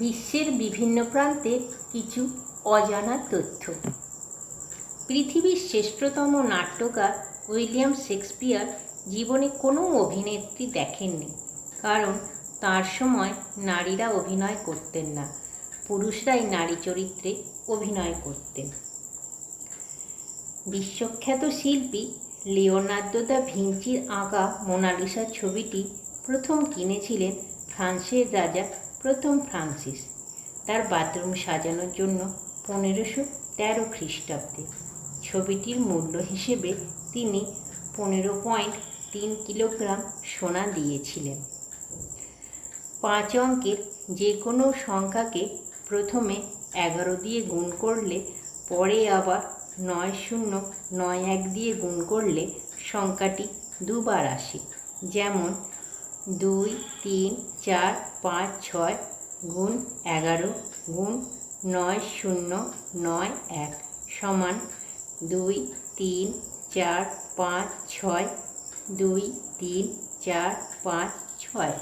বিশ্বের বিভিন্ন প্রান্তে কিছু অজানা তথ্য। পৃথিবীর শ্রেষ্ঠতম নাট্যকার উইলিয়াম শেক্সপিয়ার জীবনে কোনো অভিনেত্রী দেখেননি, কারণ তার সময় নারীরা অভিনয় করতেন না, পুরুষরাই নারী চরিত্রে অভিনয় করতেন। বিশ্বখ্যাত শিল্পী লিওনার্দো দা ভিঞ্চির আঁকা মোনালিসা ছবিটি প্রথম কিনেছিলেন ফ্রান্সের রাজা প্রথম ফ্রান্সিস। তার বাথরুম সাজানোর জন্য পনেরোশো তেরো খ্রিস্টাব্দে। ছবিটির মূল্য হিসেবে তিনি পনেরো পয়েন্ট তিন কিলোগ্রাম সোনা দিয়েছিলেন। পাঁচ অঙ্কের যে কোনো সংখ্যাকে প্রথমে এগারো দিয়ে গুণ করলে, পরে আবার নয় শূন্য নয় এক দিয়ে গুণ করলে সংখ্যাটি দুবার আসে। যেমন দুই, তিন, চার, পাঁচ, ছয়, গুণ এগারো, গুণ নয়, শূন্য, নয়, এক সমান দুই, তিন, চার, পাঁচ, ছয়, দুই, তিন, চার, পাঁচ, ছয়।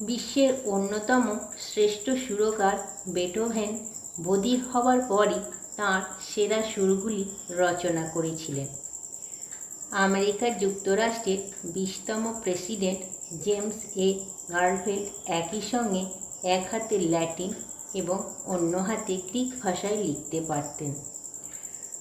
বিশ্বের অন্যতম শ্রেষ্ঠ সুরকার বেটোভেন বধির হবার পরই তাঁর সেরা সুরগুলি রচনা করেছিলেন। আমেরিকা যুক্তরাষ্ট্রের বিশতম প্রেসিডেন্ট জেমস এ গার্লফেল্ড একই সঙ্গে এক হাতে ল্যাটিন এবং অন্য হাতে গ্রিক ভাষায় লিখতে পারতেন।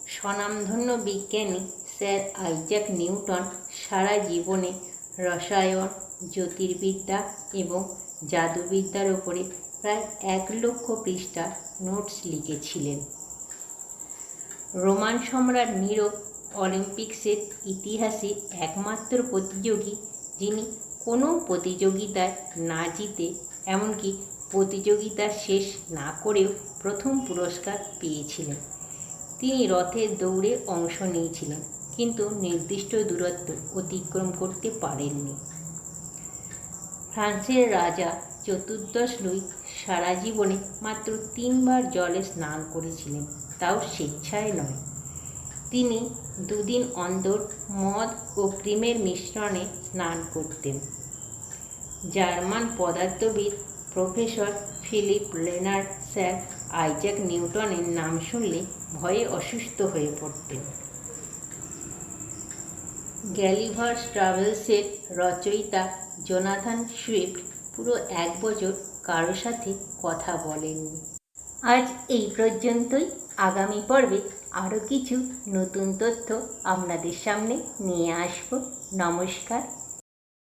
স্বনামধন্য বিজ্ঞানী স্যার আইজাক নিউটন সারা জীবনে রসায়ন, জ্যোতির্বিদ্যা এবং জাদুবিদ্যার ওপরে প্রায় এক লক্ষ পৃষ্ঠা নোটস লিখেছিলেন। রোমান সম্রাট নিরো অলিম্পিক্সের ইতিহাসে একমাত্র প্রতিযোগী যিনি কোনো প্রতিযোগিতায় না জিতে, এমনকি প্রতিযোগিতা শেষ না করেও প্রথম পুরস্কার পেয়েছিলেন। তিনি রথের দৌড়ে অংশ নিয়েছিলেন, কিন্তু নির্দিষ্ট দূরত্ব অতিক্রম করতে পারেননি। ফ্রান্সের রাজা চতুর্দশ লুই সারা জীবনে মাত্র তিনবার জলে স্নান করেছিলেন, তাও স্বেচ্ছায় নয়। তিনি দুদিন অন্তর মদ ও ক্রিমের মিশ্রণে স্নান করতেন। German পদার্থবিদ professor Philipp Lenard, sir Isaac নিউটনের নাম শুনলে ভয়ে অসুস্থ হয়ে পড়তেন। গ্যালিভার্স ট্রাভেলসের রচয়িতা জোনাথান সুইফট পুরো এক বছর কারও সাথে কথা বলেননি। আজ এই পর্যন্তই। আগামী পর্বে আরও কিছু নতুন তথ্য আপনাদের সামনে নিয়ে আসব। নমস্কার।